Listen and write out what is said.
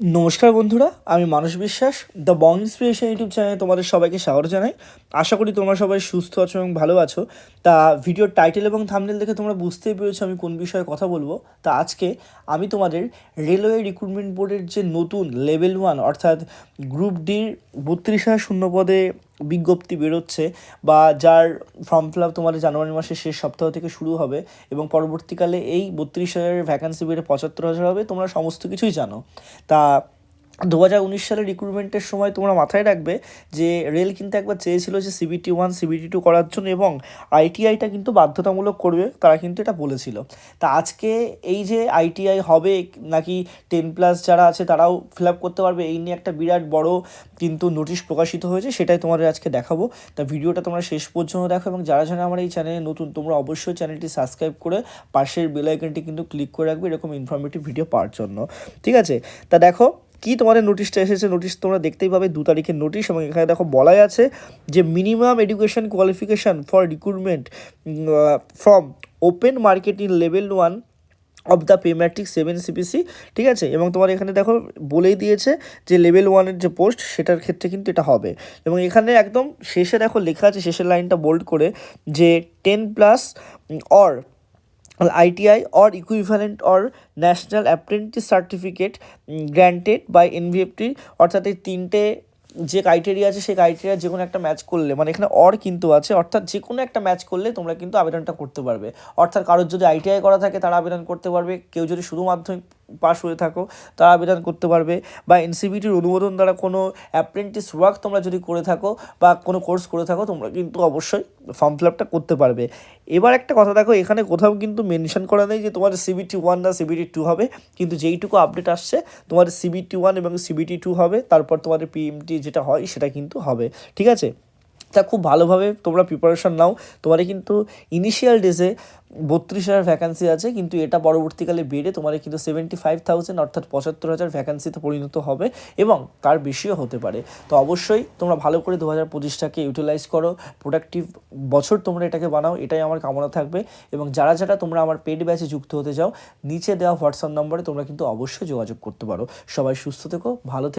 নমস্কার বন্ধুরা, আমি মানুষ বিশ্বাস দ্য বং ইন্সপিরেশন ইউটিউব চ্যানেলে তোমাদের সবাইকে স্বাগত জানাই। আশা করি তোমরা সবাই সুস্থ আছো এবং ভালো আছো। তা ভিডিওর টাইটেল এবং থামনেল দেখে তোমরা বুঝতেই পেরেছ আমি কোন বিষয়ে কথা বলব। তা আজকে আমি তোমাদের রেলওয়ে রিক্রুটমেন্ট বোর্ডের যে নতুন লেভেল ওয়ান অর্থাৎ গ্রুপ ডির বত্রিশ হাজার শূন্য পদে বিজ্ঞপ্তি বেরোচ্ছে বা যার ফর্ম ফিল আপ তোমাদের জানুয়ারি মাসের শেষ সপ্তাহ থেকে শুরু হবে এবং পরবর্তীকালে এই বত্রিশ হাজারের ভ্যাকান্সি বেড়ে পঁচাত্তর হাজার হবে, তোমরা সমস্ত কিছুই জানো। তা দু হাজার উনিশ সালের রিক্রুটমেন্টের সময় তোমরা মাথায় রাখবে যে রেল কিন্তু একবার চেয়েছিল যে সিবিটি ওয়ান সিবিটি টু করার জন্য এবং আইটিআইটা কিন্তু বাধ্যতামূলক করবে, তারা কিন্তু এটা বলেছিল। তা আজকে এই যে আইটিআই হবে নাকি টেন প্লাস যারা আছে তারাও ফিল আপ করতে পারবে, এই নিয়ে একটা বিরাট বড় কিন্তু নোটিশ প্রকাশিত হয়েছে, সেটাই তোমাদের আজকে দেখাবো। তা ভিডিওটা তোমরা শেষ পর্যন্ত দেখো এবং যারা যারা আমার এই চ্যানেলে নতুন, তোমরা অবশ্যই চ্যানেলটি সাবস্ক্রাইব করে পাশের বেল আইকনটি কিন্তু ক্লিক করে রাখবে, এরকম ইনফরমেটিভ ভিডিও পাওয়ার জন্য। ঠিক আছে? তা দেখো কি তোমাদের নোটিশটা এসেছে? নোটিশ তোমরা দেখতেই পাবে দু তারিখের নোটিশ এবং এখানে দেখো বলাই আছে যে minimum education qualification for recruitment from open market in level one of the pay matric seven CPC ঠিক আছে? এবং তোমার এখানে দেখো বলেই দিয়েছে যে লেভেল ওয়ানের যে পোস্ট সেটার ক্ষেত্রে কিন্তু এটা হবে। এবং এখানে একদম শেষে দেখো লেখা আছে, শেষের লাইনটা বোল্ড করে যে ten plus or ITI or equivalent or national apprentice certificate granted by NVFT অর্থাৎ এই তিনটে যে ক্রাইটেরিয়া আছে, সেই ক্রাইটেরিয়া যে কোনো একটা ম্যাচ করলে মানে এখানে অর কিন্তু আছে, অর্থাৎ যে কোনো একটা ম্যাচ করলে তোমরা কিন্তু আবেদনটা করতে পারবে। অর্থাৎ কারোর যদি আইটিআই করা থাকে, তারা আবেদন করতে পারবে। কেউ যদি শুধু মাধ্যমিক পাশ হয়ে থাকো, তারা আবেদন করতে পারবে বা এনসিবিটির অনুমোদন দ্বারা কোনো অ্যাপ্রেন্টিস ওয়ার্ক তোমরা যদি করে থাকো বা কোনো কোর্স করে থাকো, তোমরা কিন্তু অবশ্যই ফর্ম ফিল আপটা করতে পারবে। এবার একটা কথা দেখো, এখানে কোথাও কিন্তু মেনশন করা নেই যে তোমার সিবিটি ওয়ান না সিবিটি টু হবে, কিন্তু যেইটুকু আপডেট আসছে তোমার সিবিটি ওয়ান এবং সিবিটি টু হবে, তারপর তোমাদের পিএমটি যেটা হয় সেটা কিন্তু হবে, ঠিক আছে? তা খুব ভালোভাবে তোমরা প্রিপারেশন নাও। তোমাদের কিন্তু ইনিশিয়াল ডেজে বত্রিশ হাজার ভ্যাকান্সি আছে, কিন্তু এটা পরবর্তীকালে বেড়ে তোমাদের কিন্তু সেভেন্টি ফাইভ থাউজেন্ড অর্থাৎ পঁচাত্তর হাজার ভ্যাকান্সিতে পরিণত হবে এবং তার বেশিও হতে পারে। তো অবশ্যই তোমরা ভালো করে দু হাজার পঁচিশটাকে ইউটিলাইজ করো প্রোডাক্টিভ বছর তোমরা এটাকে বানাও, এটাই আমার কামনা থাকবে। এবং যারা যারা তোমরা আমার পেড ব্যাচে যুক্ত হতে চাও, নিচে দেওয়া হোয়াটসঅ্যাপ নম্বরে তোমরা কিন্তু অবশ্যই যোগাযোগ করতে পারো। সবাই সুস্থ থেকো, ভালো থেকো।